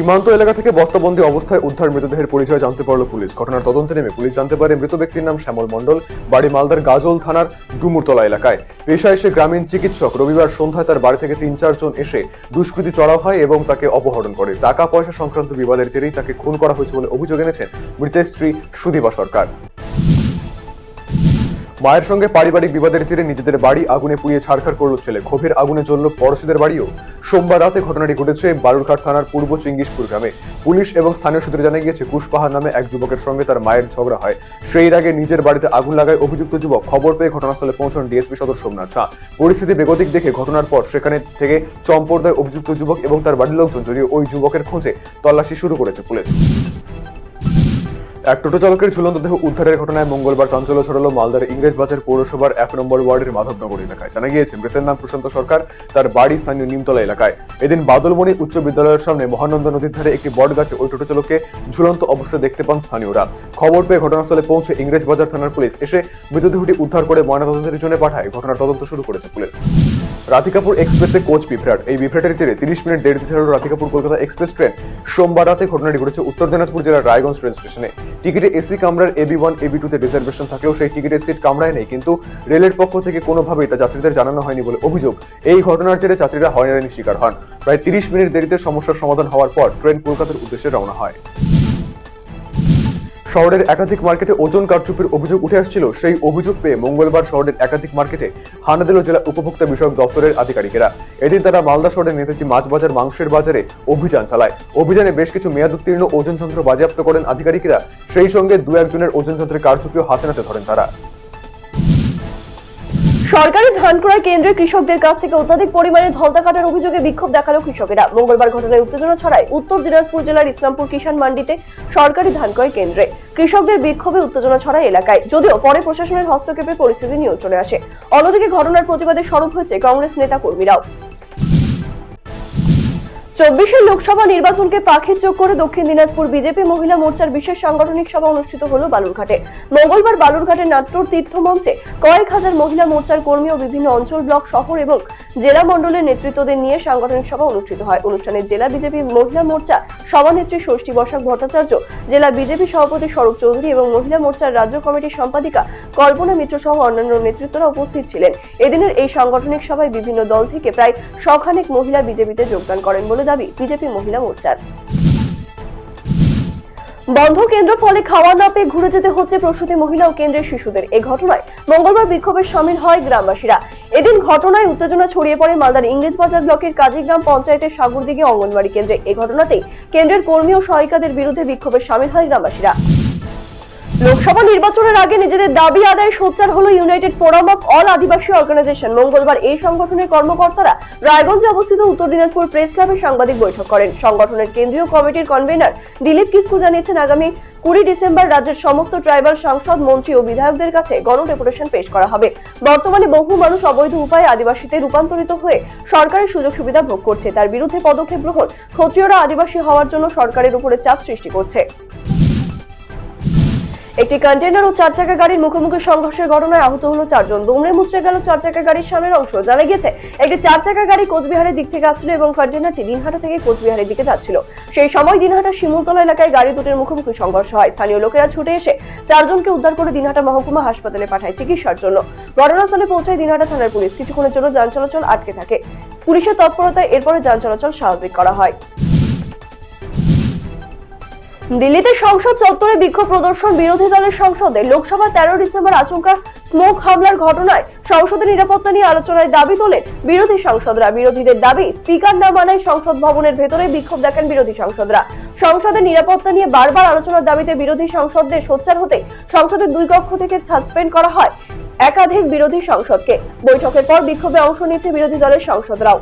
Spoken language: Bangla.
সীমান্ত এলাকা থেকে বস্তাবন্দি অবস্থায় উদ্ধার মৃতদেহের পরিচয় জানতে পারল পুলিশ। ঘটনার তদন্তে নেমে পুলিশ জানতে পারে, মৃত ব্যক্তির নাম শ্যামল মণ্ডল, বাড়ি মালদার গাজল থানার ডুমুরতলা এলাকায়। পেশায় এসে গ্রামীণ চিকিৎসক। রবিবার সন্ধ্যায় তার বাড়ি থেকে তিন চারজন এসে দুষ্কৃতী চড়াও হয় এবং তাকে অপহরণ করে। টাকা পয়সা সংক্রান্ত বিবাদের জেরেই তাকে খুন করা হয়েছে বলে অভিযোগ এনেছেন মৃতের স্ত্রী সুদীপা সরকার। মায়ের সঙ্গে পারিবারিক বিবাদের জেরে নিজেদের বাড়ি আগুনে পুড়িয়ে ছাড়খাড় করল ছেলে। ক্ষোভের আগুনে জ্বলল পড়োশীদের বাড়িও। সোমবার রাতে ঘটনাটি ঘটেছে বালুরঘাট থানার পূর্ব চিঙ্গিসপুর গ্রামে। পুলিশ এবং স্থানীয় সূত্রে জানা গিয়েছে কুশপাহার নামে এক যুবকের সঙ্গে তার মায়ের ঝগড়া হয়। সেই আগে নিজের বাড়িতে আগুন লাগায় অভিযুক্ত যুবক। খবর পেয়ে ঘটনাস্থলে পৌঁছন ডিএসপি সদর সোমনাথ ঝা। পরিস্থিতি বেগতিক দেখে ঘটনার পর সেখানে থেকে চম্পর অভিযুক্ত যুবক এবং তার বাড়ির লোকজন যদিও ওই যুবকের খোঁজে তল্লাশি শুরু করেছে পুলিশ। এক টোটো চালকের ঝুলন্ত দেহ উদ্ধারের ঘটনায় মঙ্গলবার চাঞ্চল্য ছড়ালো মালদার ইংরেজ বাজার পৌরসভার এক নম্বর ওয়ার্ডের মাধবনগর এলাকায়। জানা গিয়েছে, মৃতের নাম প্রশান্ত সরকার, তার বাড়ি স্থানীয় নিমতলা এলাকায়। এদিন বাদলমণি উচ্চ বিদ্যালয়ের সামনে মহানন্দা নদীর ধারে একটি বট গাছে ওই টোটো চালককে ঝুলন্ত অবস্থায় দেখতে পান স্থানীয়রা। খবর পেয়ে ঘটনাস্থলে পৌঁছে ইংরেজ বাজার থানার পুলিশ এসে মৃতদেহটি উদ্ধার করে ময়নাতদন্তের জন্য পাঠায়। ঘটনার তদন্ত শুরু করেছে পুলিশ। রাধিকাপুর এক্সপ্রেসে কোচ বিভ্রাট। এই বিভ্রাটের জেরে তিরিশ মিনিট দেরিতে ছিল রাধিকাপুর কলকাতা এক্সপ্রেস ট্রেন। সোমবার রাতে ঘটনাটি ঘটেছে উত্তর দিনাজপুর জেলার রায়গঞ্জ ট্রেন স্টেশনে। টিকিটে এসি কামরার এবি ওয়ান, এবি টু তে রিজার্ভেশন থাকলেও সেই টিকিটের সিট কামরায় নেই, কিন্তু রেলের পক্ষ থেকে কোনোভাবেই তা যাত্রীদের জানানো হয়নি বলে অভিযোগ। এই ঘটনার জেরে যাত্রীরা হয়রানির শিকার হন। প্রায় তিরিশ মিনিট দেরিতে সমস্যার সমাধান হওয়ার পর ট্রেন কলকাতার উদ্দেশ্যে রওনা হয়। শহরের একাধিক মার্কেটে ওজন কারচুপির অভিযোগ উঠে আসছিল। সেই অভিযোগ পেয়ে মঙ্গলবার শহরের একাধিক মার্কেটে হানা দিল জেলা উপভোক্তা বিষয়ক দপ্তরের আধিকারিকেরা এদিন তারা মালদা শহরের নেতাজি মাছ বাজার মাংসের বাজারে অভিযান চালায়। অভিযানে বেশ কিছু মেয়াদ উত্তীর্ণ ওজন যন্ত্র বাজেয়াপ্ত করেন আধিকারিকেরা। সেই সঙ্গে দু একজনের ওজন যন্ত্রের কারচুপিও হাতে নাতে ধরেন তারা। সরকারি ধান ক্রয় কেন্দ্রে কৃষকদের কাছ থেকে অত্যাধিক পরিমাণে ধলতা কাটার অভিযোগে বিক্ষোভ দেখাল কৃষকেরা। মঙ্গলবার ঘটনায় উত্তেজনা ছড়ায় উত্তর দিনাজপুর জেলার ইসলামপুর কিষাণ মান্ডিতে সরকারি ধান ক্রয় কেন্দ্রে কৃষকদের বিক্ষোভে উত্তেজনা ছড়ায় এলাকায়। যদিও পরে প্রশাসনের হস্তক্ষেপে পরিস্থিতি নিয়ন্ত্রণে আসে। অন্যদিকে ঘটনার প্রতিবাদে সরব হয়েছে কংগ্রেস নেতা কর্মীরাও চব্বিশের লোকসভা নির্বাচনকে পাখির চোখ করে দক্ষিণ দিনাজপুর বিজেপি মহিলা মোর্চার বিশেষ সাংগঠনিক সভা অনুষ্ঠিত হল বালুরঘাটে। মঙ্গলবার বালুরঘাটের নাট্যর তীর্থমঞ্চে কয়েক হাজার মহিলা মোর্চার কর্মী ও বিভিন্ন অঞ্চল, ব্লক, শহর এবং জেলা মন্ডলের নেতৃত্বদের নিয়ে সাংগঠনিক সভা অনুষ্ঠিত হয়। অনুষ্ঠানে জেলা বিজেপি মহিলা মোর্চা সভানেত্রী ষষ্ঠী বসাক ভট্টাচার্য, জেলা বিজেপি সভাপতি স্বরূপ চৌধুরী এবং মহিলা মোর্চার রাজ্য কমিটির সম্পাদিকা কল্পনা মিত্র সহ অন্যান্য নেতৃত্বরা উপস্থিত ছিলেন। এদিনের এই সাংগঠনিক সভায় বিভিন্ন দল থেকে প্রায় শখানেক মহিলা বিজেপিতে যোগদান করেন বলে দাবি বিজেপি মহিলা মোর্চার। বন্ধ কেন্দ্র ফলে খাওয়া না পেয়ে ঘুরে যেতে হচ্ছে প্রসূতি মহিলা ও কেন্দ্রের শিশুদের। এই ঘটনায় মঙ্গলবার বিক্ষোভের সামিল হয় গ্রামবাসীরা। এদিন ঘটনায় উত্তেজনা ছড়িয়ে পড়ে মালদার ইংরেজ বাজার ব্লকের কাজীগ্রাম পঞ্চায়েতের সাগরদিঘি অঙ্গনবাড়ি কেন্দ্রে। এই ঘটনাতেই কেন্দ্রের কর্মী ও সহায়িকাদের বিরুদ্ধে বিক্ষোভে সামিল হয় গ্রামবাসীরা। লোকসভা নির্বাচনের আগে নিজেদের দাবি আদায় সোচ্চার হলো United Forum of All Adivasi organisation. মঙ্গলবার এই সংগঠনের কর্মকর্তারা রায়গঞ্জে অবস্থিত উত্তর দিনাজপুর প্রেস ক্লাবে সাংবাদিক বৈঠক করেন। সংগঠনের কেন্দ্রীয় কমিটির কনভেনার দিলীপ কিসকু জানিয়েছেন, আগামী কুড়ি ডিসেম্বর রাজ্যের সমস্ত ট্রাইবাল সাংসদ, মন্ত্রী ও বিধায়কদের কাছে গণ ডেপুটেশন পেশ করা হবে। বর্তমানে বহু মানুষ অবৈধ উপায়ে আদিবাসীতে রূপান্তরিত হয়ে সরকারের সুযোগ সুবিধা ভোগ করছে। তার বিরুদ্ধে পদক্ষেপ গ্রহণ ক্ষত্রিয়রা আদিবাসী হওয়ার জন্য সরকারের উপরে চাপ সৃষ্টি করছে। একটি কন্টেনার ও চার চাকা গাড়ির মুখোমুখি সংঘর্ষের ঘটনায় আহত হলো চারজন। দুমড়ে মুচড়ে গেল চার চাকা গাড়ির সামনের অংশ। জানা গেছে একটি চার চাকা গাড়ি কোচবিহারের দিক থেকে আসছিল এবং কন্টেনারটি দিনহাটা থেকে কোচবিহারের দিকে যাচ্ছিল। সেই সময় দিনহাটা শিমুলতলা এলাকায় গাড়ি দুটির মুখোমুখি সংঘর্ষ হয়। স্থানীয় লোকেরা ছুটে এসে চারজনকে উদ্ধার করে দিনহাটা মহকুমা হাসপাতালে পাঠায় চিকিৎসার জন্য। ঘটনাস্থলে পৌঁছায় দিনহাটা থানার পুলিশ। কিছুক্ষণের জন্য যান চলাচল আটকে থাকে। পুলিশের তৎপরতায় এরপরে যান চলাচল স্বাভাবিক করা হয়। দিল্লিতে সংসদ চত্বরে বিক্ষোভ প্রদর্শন, বিরোধী দলের সংসদে লোকসভা তেরো ডিসেম্বর আচমকা স্মোক হামলার ঘটনায় সংসদের নিরাপত্তা নিয়ে আলোচনায় দাবি তোলেন বিরোধী সাংসদরা। বিরোধীদের দাবি, স্পিকার না মানায় সংসদ ভবনের ভেতরে বিক্ষোভ দেখেন বিরোধী সাংসদরা। সংসদের নিরাপত্তা নিয়ে বারবার আলোচনার দাবিতে বিরোধী সাংসদদের সোচ্চার হতে সংসদের দুই কক্ষ থেকে সাসপেন্ড করা হয় একাধিক বিরোধী সংসদকে। বৈঠকের পর বিক্ষোভে অংশ নিয়েছে বিরোধী দলের সাংসদরাও।